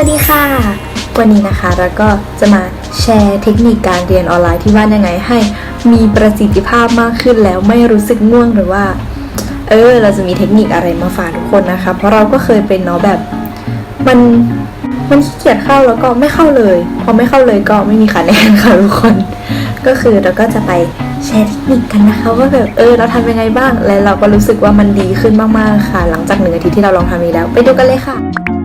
วัสดีค่ะ วันนี้นะคะเราก็จะมาแชร์เทคนิคการเรียนออนไลน์ที่บ้ายังไงให้มีประสิทธิภาพมากขึ้นแล้วไม่รู้สึกง่วงหรือว่า เออ เราจะมีเทคนิคอะไรมาฝากทุกคนนะคะ เพราะเราก็เคยเป็นเนาะแบบมันมันขี้เกียจเข้าแล้วก็ไม่เข้าเลย พอไม่เข้าเลยก็ไม่มีคะแนนค่ะทุกคน ก็คือเราก็จะไปแชร์เทคนิคกันนะคะว่าแบบเออเราทำยังไงบ้าง และเราก็รู้สึกว่ามันดีขึ้นมากๆค่ะ หลังจากหนึ่งอาทิตย์ที่เราลองทำนี้แล้ว ไปดูกันเลยค่ะ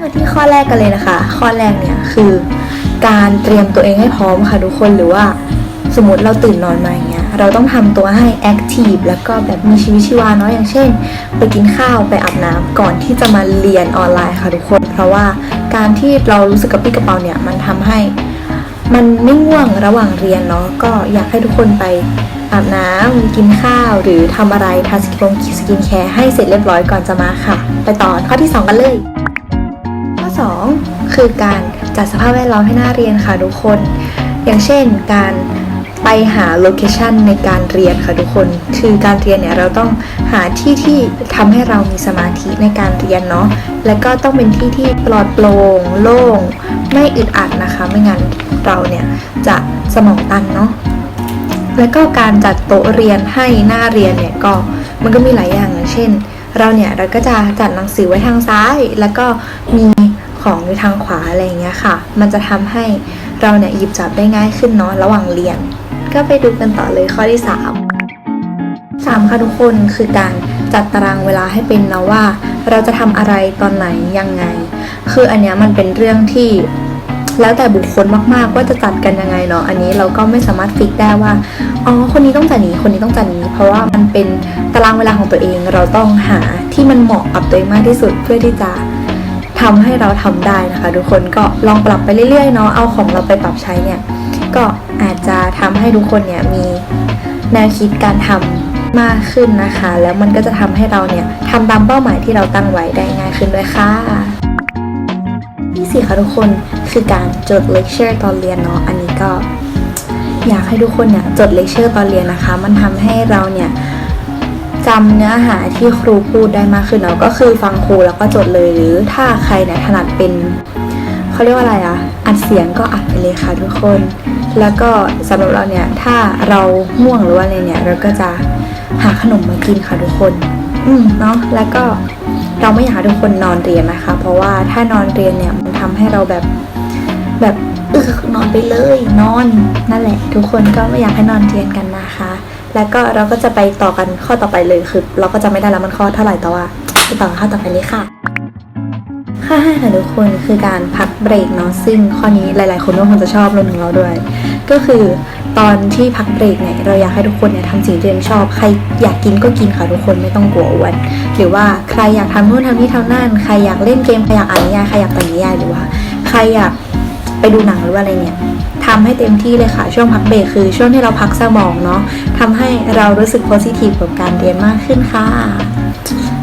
มาที่ข้อแรกกันเลยนะคะ ข้อแรกเนี่ยคือการเตรียมตัวเองให้พร้อมค่ะทุกคนหรือว่าสมมติเราตื่นนอนมาอย่างเงี้ยเราต้องทำตัวให้แอคทีฟแล้วก็แบบมีชีวิตชีวาเนาะอย่างเช่น ไปกินข้าวไปอาบน้ำก่อนที่จะมาเรียนออนไลน์ค่ะทุกคน เพราะว่าการที่เรารู้สึกกระปี้กระเป๋าเนี่ยมันทำให้มันไม่ง่วงระหว่างเรียนเนาะก็อยากให้ทุกคนไปอาบน้ำกินข้าวหรือทำอะไรทาสกินสกินแคร์ให้เสร็จเรียบร้อยก่อนจะมาค่ะ ไปต่อข้อที่ 2 กันเลย คือการจัดสภาพแวดล้อมให้น่าเรียนค่ะทุกคน อย่างเช่นการไปหาโลเคชันในการเรียนค่ะทุกคน คือการเรียนเนี่ยเราต้องหาที่ที่ทำให้เรามีสมาธิในการเรียนเนาะ และก็ต้องเป็นที่ที่ปลอดโปร่งโล่ง ไม่อึดอัดนะคะ ไม่งั้นเราเนี่ยจะสมองตันเนาะ แล้วก็การจัดโต๊ะเรียนให้หน้าเรียนเนี่ยก็มันก็มีหลายอย่างเช่น เราเนี่ยเราก็จะจัดหนังสือไว้ทางซ้าย แล้วก็มี ของอยู่ทางขวาอะไรอย่างเงี้ยค่ะ มันจะทำให้เราเนี่ยหยิบจับได้ง่ายขึ้นเนาะระหว่างเรียน ก็ไปดูกันต่อเลยข้อที่ 3 3 ค่ะทุกคนคือการจัดตารางเวลาให้เป็นนะว่า เราจะทำอะไรตอนไหนยังไง คืออันเนี้ยมันเป็นเรื่องที่แล้วแต่บุคคลมากๆว่าจะจัดกันยังไงเนาะอันนี้เราก็ไม่สามารถฟิกได้ว่าอ๋อคนนี้ต้องจัดนี้คนนี้ต้องจัดนี้ เพราะว่ามันเป็นตารางเวลาของตัวเองเราต้องหาที่มันเหมาะกับตัวเองมากที่สุดเพื่อที่จะ ทำให้เราทำได้นะคะ ทุกคนก็ลองปรับไปเรื่อยๆเนาะเอาของเราไปปรับใช้เนี่ยก็อาจจะทำให้ทุกคนเนี่ยมีแนวคิดการทำมากขึ้นนะคะ แล้วมันก็จะทำให้เราเนี่ยทำตามเป้าหมายที่เราตั้งไว้ได้ง่ายขึ้นด้วยค่ะที่สี่ค่ะทุกคนคือการจดเลคเชอร์ตอนเรียนเนาะอันนี้ก็อยากให้ทุกคนเนี่ยจดเลคเชอร์ตอนเรียนนะคะ มันทำให้เราเนี่ย จำเนื้อหาที่ครูพูดได้มากขึ้นเนาะก็คือฟังครูแล้วก็จดเลยหรือถ้าใครเนี่ยถนัดเป็นเขาเรียกว่าอะไรอะอัดเสียงก็อัดไปเลยค่ะทุกคน แล้วก็สำหรับเราเนี่ยถ้าเราง่วงหรือว่าอะไรเนี่ยเราก็จะหาขนมมากินค่ะทุกคน อืมเนาะแล้วก็เราไม่อยากให้ทุกคนนอนเรียนนะคะ เพราะว่าถ้านอนเรียนเนี่ยมันทำให้เราแบบแบบเออนอนไปเลยนอนนั่นแหละ ทุกคนก็ไม่อยากให้นอนเรียนกันนะคะ แล้วก็เราก็จะไปต่อกันข้อต่อไปเลยคือ เราก็จะไม่ได้แล้วมันข้อเท่าไหร่แต่ว่าไปต่อกันข้อต่อไปเลยค่ะข้อห้าค่ะทุกคนคือการพักเบรกเนาะซึ่งข้อนี้หลาย ๆ คนก็คงจะชอบรวมถึงเราด้วย ก็คือตอนที่พักเบรกเนี่ยเราอยากให้ทุกคนเนี่ยทำสิ่งที่ตัวเองชอบ ใครอยากกินก็กินค่ะทุกคนไม่ต้องกลัวอ้วนหรือว่าใครอยากทำนู่นทำนี่ทำนั่นใครอยากเล่นเกมใครอยากอ่านนิยายใครอยากแต่งนิยายหรือว่า ใครอยากไปดูหนังหรือว่าอะไรเนี่ย ทำให้เต็มที่เลยค่ะ ช่วงพักเบรกคือช่วงที่เราพักสมองเนาะทำให้เรารู้สึกโพซิทีฟกับการเรียนมากขึ้นค่ะ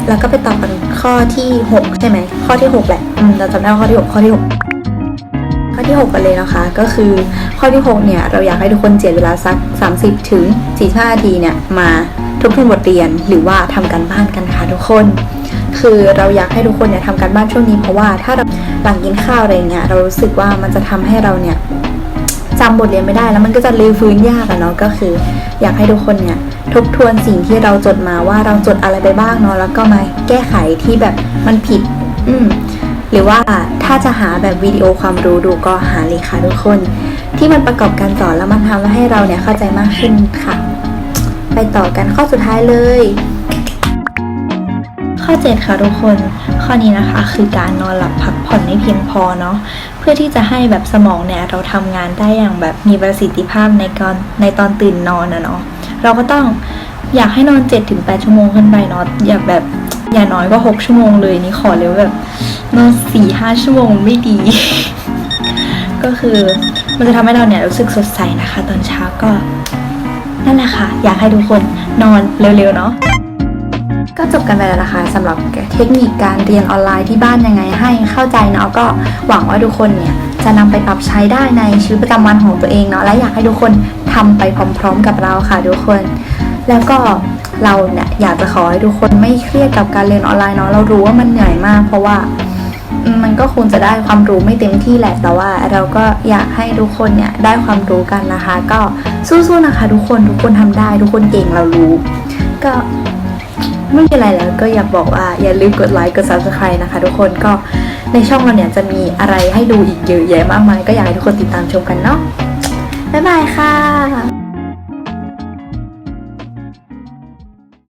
แล้วก็ไปต่อกันข้อที่ 6 ใช่ไหม ข้อที่ 6 แหละเราจำได้ว่าข้อที่ 6 ข้อที่ 6ข้อที่ 6 กันเลยนะคะ ก็คือข้อที่ 6 เนี่ย เราอยากให้ทุกคนเจียดเวลาสัก 30 ถึง 45 นาทีเนี่ย มาทบทวนบทเรียนหรือว่าทำการบ้านกันค่ะทุกคน คือเราอยากให้ทุกคนเนี่ยทำการบ้านช่วงนี้เพราะว่าถ้าเราหลังกินข้าวอะไรเงี้ยเรารู้สึกว่ามันจะทำให้เราเนี่ย จำบทเรียนไม่ได้แล้วมันก็จะลือฟื้นยากอะเนาะก็คือ อยากให้ทุกคนเนี่ยทบทวนสิ่งที่เราจดมาว่าเราจดอะไรไปบ้างเนาะแล้วก็มาแก้ไขที่แบบมันผิด อืมหรือว่าถ้าจะหาแบบวิดีโอความรู้ดูก็หาเลยค่ะทุกคน ที่มันประกอบการสอนแล้วมันทำให้เราเนี่ยเข้าใจมากขึ้นค่ะ ไปต่อกันข้อสุดท้ายเลย ข้อ 7 ค่ะทุกคน ข้อนี้นะคะคือการนอนหลับพักผ่อนให้เพียงพอเนาะเพื่อที่จะให้แบบสมองเนี่ยเราทำงานได้อย่างแบบมีประสิทธิภาพในการในตอนตื่นนอนนะเนาะเราก็ต้องอยากให้นอน 7-8 ชั่วโมงขึ้นไปเนาะอย่าแบบอย่าน้อยกว่า 6 ชั่วโมงเลยนี่ขอเลยวแบบนอน4-5ชั่วโมงไม่ดี ก็คือมันจะทำให้เราเนี่ยรู้สึกสดใสนะคะ ตอนเช้าก็นั่นแหละค่ะ อยากให้ทุกคนนอนเร็วๆเนาะ ก็จบกันไปแล้วนะคะสำหรับเทคนิคการเรียนออนไลน์ที่บ้านยังไงให้เข้าใจเนาะก็หวังว่าทุกคนเนี่ยจะนำไปปรับใช้ได้ในชีวิตประจำวันของตัวเองเนาะและอยากให้ทุกคนทำไปพร้อม ๆ กับเราค่ะทุกคน แล้วก็เราเนี่ยอยากจะขอให้ทุกคนไม่เครียดกับการเรียนออนไลน์เนาะเรารู้ว่ามันเหนื่อยมาก เพราะว่ามันก็คงจะได้ความรู้ไม่เต็มที่แหละแต่ว่า เราก็อยากให้ทุกคนเนี่ยได้ความรู้กันนะคะ ก็สู้ๆนะคะ ทุกคนทุกคนทำได้ ทุกคนเก่งเรารู้ ก็ ไม่มีอะไรแล้วก็อยากบอกว่าอย่าลืมกดไลค์กด subscribe นะคะ ทุกคนก็ในช่องเราเนี่ยจะมีอะไรให้ดูอีกเยอะแยะมากมาย ก็อยากให้ทุกคนติดตามชมกันเนาะบ๊ายบายค่ะ